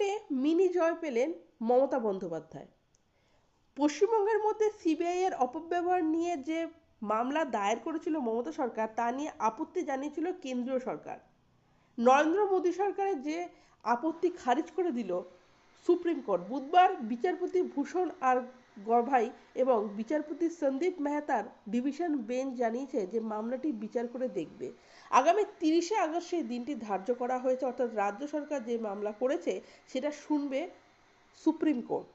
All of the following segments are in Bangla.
কোর্টে মিনি জয় পেলেন মমতা বন্দ্যোপাধ্যায়। পশ্চিমবঙ্গের মধ্যে সিবিআইয়ের অপব্যবহার নিয়ে যে মামলা দায়ের করেছিল মমতা সরকার, তা নিয়ে আপত্তি জানিয়েছিল কেন্দ্রীয় সরকার। নরেন্দ্র মোদী সরকারের যে আপত্তি খারিজ করে দিল সুপ্রিম কোর্ট, বুধবার বিচারপতি ভূষণ আর গভাই এবং বিচারপতি সন্দীপ মেহতার ডিভিশন বেঞ্চ জানিয়েছে যে মামলাটি বিচার করে দেখবে। আগামী তিরিশে আগস্ট সেই দিনটি ধার্য করা হয়েছে, অর্থাৎ রাজ্য সরকার যে মামলা করেছে সেটা শুনবে সুপ্রিম কোর্ট।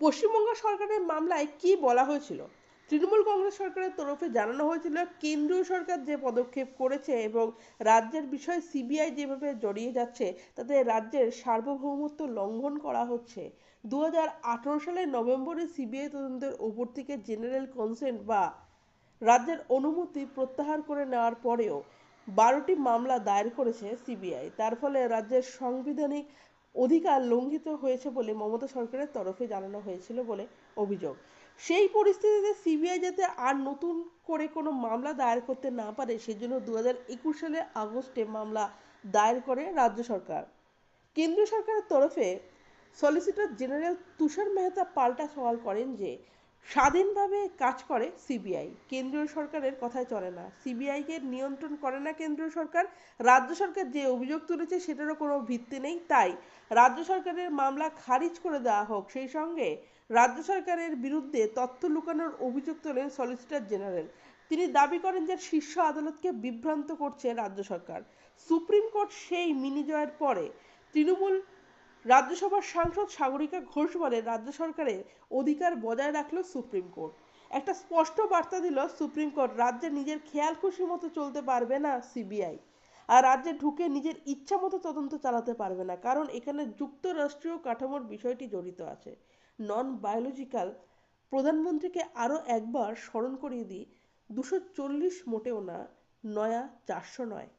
পশ্চিমবঙ্গ সরকারের মামলায় কি বলা হয়েছিল? তৃণমূল কংগ্রেস সরকারের তরফে জানানো হয়েছিল, কেন্দ্রীয় সরকার যে পদক্ষেপ করেছে এবং রাজ্যের বিষয়ে সিবিআই যেভাবে জড়িয়ে যাচ্ছে, তাতে রাজ্যের সার্বভৌমত্ব লঙ্ঘন করা হচ্ছে। দু হাজার আঠারো সালের নভেম্বরে সিবিআই তদন্তের ওপর থেকে জেনারেল কনসেন্ট বা রাজ্যের অনুমতি প্রত্যাহার করে নেওয়ার পরেও বারোটি মামলা দায়ের করেছে সিবিআই। তার ফলে রাজ্যের সাংবিধানিক অধিকার লঙ্ঘিত হয়েছে বলে মমতা সরকারের তরফে জানানো হয়েছিল বলে অভিযোগ। সেই পরিস্থিতিতে সিবিআই যাতে আর নতুন করে কোনো মামলা দায়ের করতে না পারে, সেজন্য দু হাজার একুশ সালের আগস্টে মামলা দায়ের করে রাজ্য সরকার। কেন্দ্রীয় সরকারের তরফে সলিসিটর জেনারেল তুষার মেহতা পাল্টা সওয়াল করেন যে স্বাধীনভাবে কাজ করে সিবিআই। কেন্দ্রীয় সরকারের কথায় চলে না। সিবিআইকে নিয়ন্ত্রণ করে না কেন্দ্রীয় সরকার। রাজ্য সরকার যে অভিযোগ তুলেছে সেটারও কোনো ভিত্তি নেই। তাই রাজ্য সরকারের মামলা খারিজ করে দেওয়া হোক। সেই সঙ্গে রাজ্য সরকারের বিরুদ্ধে তথ্য লুকানোর অভিযোগ তোলেন সলিসিটর জেনারেল। তিনি দাবি করেন যে শীর্ষ আদালতকে বিভ্রান্ত করছে রাজ্য সরকার। সুপ্রিম কোর্ট সেই মিনি জয়ের পরে তৃণমূল রাজ্যসভার সাংসদ সাগরিকা ঘোষ বলে রাজ্য সরকারের অধিকার বজায় রাখল সুপ্রিম কোর্ট। একটা স্পষ্ট বার্তা দিল, সুপ্রিম কোর্ট রাজ্যে নিজের খেয়াল খুশি মতো চলতে পারবে না সিবিআই। আর রাজ্যে ঢুকে নিজের ইচ্ছা মতো তদন্ত চালাতে পারবে না, কারণ এখানে যুক্তরাষ্ট্রীয় কাঠামোর বিষয়টি জড়িত আছে। নন বায়োলজিক্যাল প্রধানমন্ত্রীকে আরও একবার স্মরণ করিয়ে দিই, দুশো চল্লিশ মোটেও না, নয়া চারশো নয়।